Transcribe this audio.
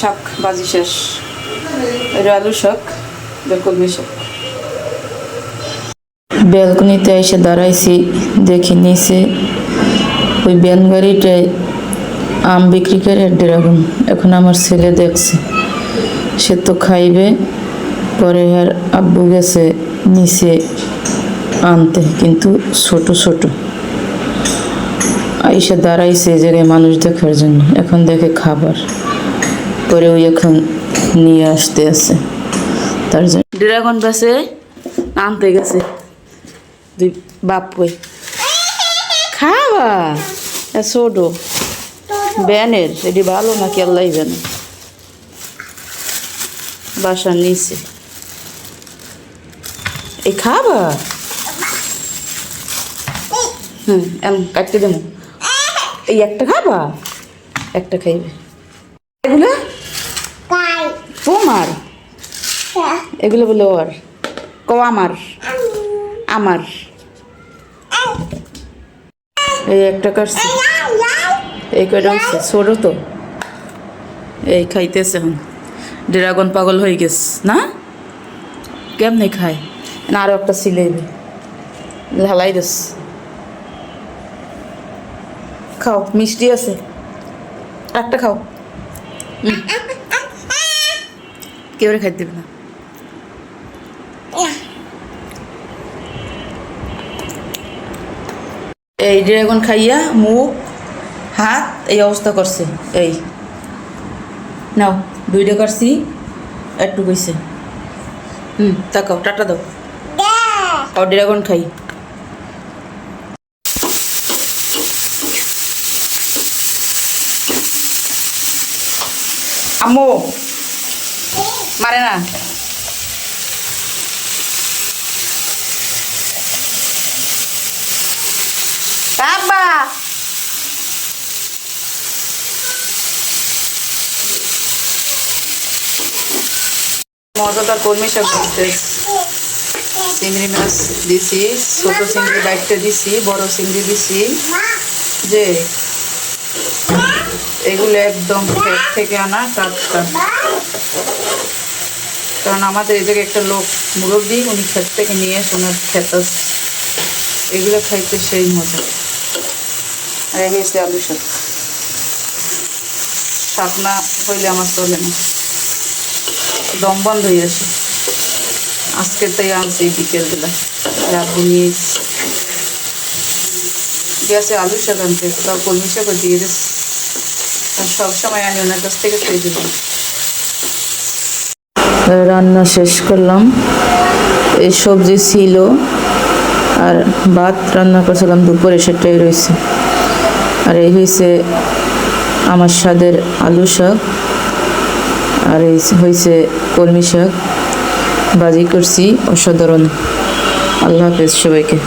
শাক বাজি শেষ। এটা আলু শাক কলমি শাক ব্যালকনিতে এসে দাঁড়াইছি, দেখি নিচে ওই ব্যান আম বিক্রি করে ড্রাগন। এখন আমার ছেলে দেখছে, সে তো খাইবে, পরে আর আব্বু গেছে নিচে আনতে, কিন্তু ছোট ছোট। আইসা দাঁড়াইছে এই জায়গায় মানুষ দেখার জন্য, এখন দেখে খাবার। পরে ওই এখন নিয়ে আসতে আছে। তার জন্য ড্রাগন বাসে আনতে গেছে দুই বাপ কই। এ ছোট। ব্যানের, এটি ভালো না কেল্লাই ব্যান বাসার নিচে। এই খাবা? হুম, এমন কাটতে দেবো। এই একটা খাবা? একটা খাইবে এগুলো তোমার এগুলো বলে ওর। ক আমার। আমার। এই একটা কাটছি। এই কয়টা হচ্ছে? ছোট তো। এই খাইতেছে এখন। ড্রাগন পাগল হয়ে গেছে না? কেমনে খায়? না আরও একটা সিলেবে ঢালাই দিস। খাও মিষ্টি আছে। একটা খাও। হুম। কেউ খাইতে দেবে না। এই ড্রাগন খাইয়া মুখ হাত এই অবস্থা করছে। এই নাও দুইটা করছি একটু কইছে। হুম তাকাও টাটা দাও। খাও ড্রাগন খাই। আম্মু মারে না। বাবা মজাদার কলমি শাক চিংড়ি মাছ দিছি, ছোট চিংড়ি বাইটটা দিছি, বড় চিংড়ি দিছি। যে এগুলো একদম থেকে আনা টাটকা কারণ আমাদের জায়গায় একটা লোক মুরব্বী, উনি ক্ষেত থেকে নিয়ে এসে ওনার ক্ষেত এগুলো খাইতে সেই মজা। আর এই হয়েছে আলু শাক। শাক না হইলে আমার চলে না। দম বন্ধ হয়ে আসে আজকে তাই আনছি বিকেলবেলা। রাবু নিয়ে। গেছে আলু শাক আনতে। বা কলমি দিয়ে দিচ্ছে সব সময় আনি ওনার কাছ থেকে খেয়ে দিলাম রান্না শেষ করলাম। এই সবজি ছিল আর ভাত রান্না করছিলাম, দুপুরে সেটাই রয়েছে। আর এই হয়েছে আমার স্বাদের আলু শাক। আর এই হয়েছে কলমি শাক। বাজি করছি অসাধারণ। আল্লাহ হাফেজ সবাইকে।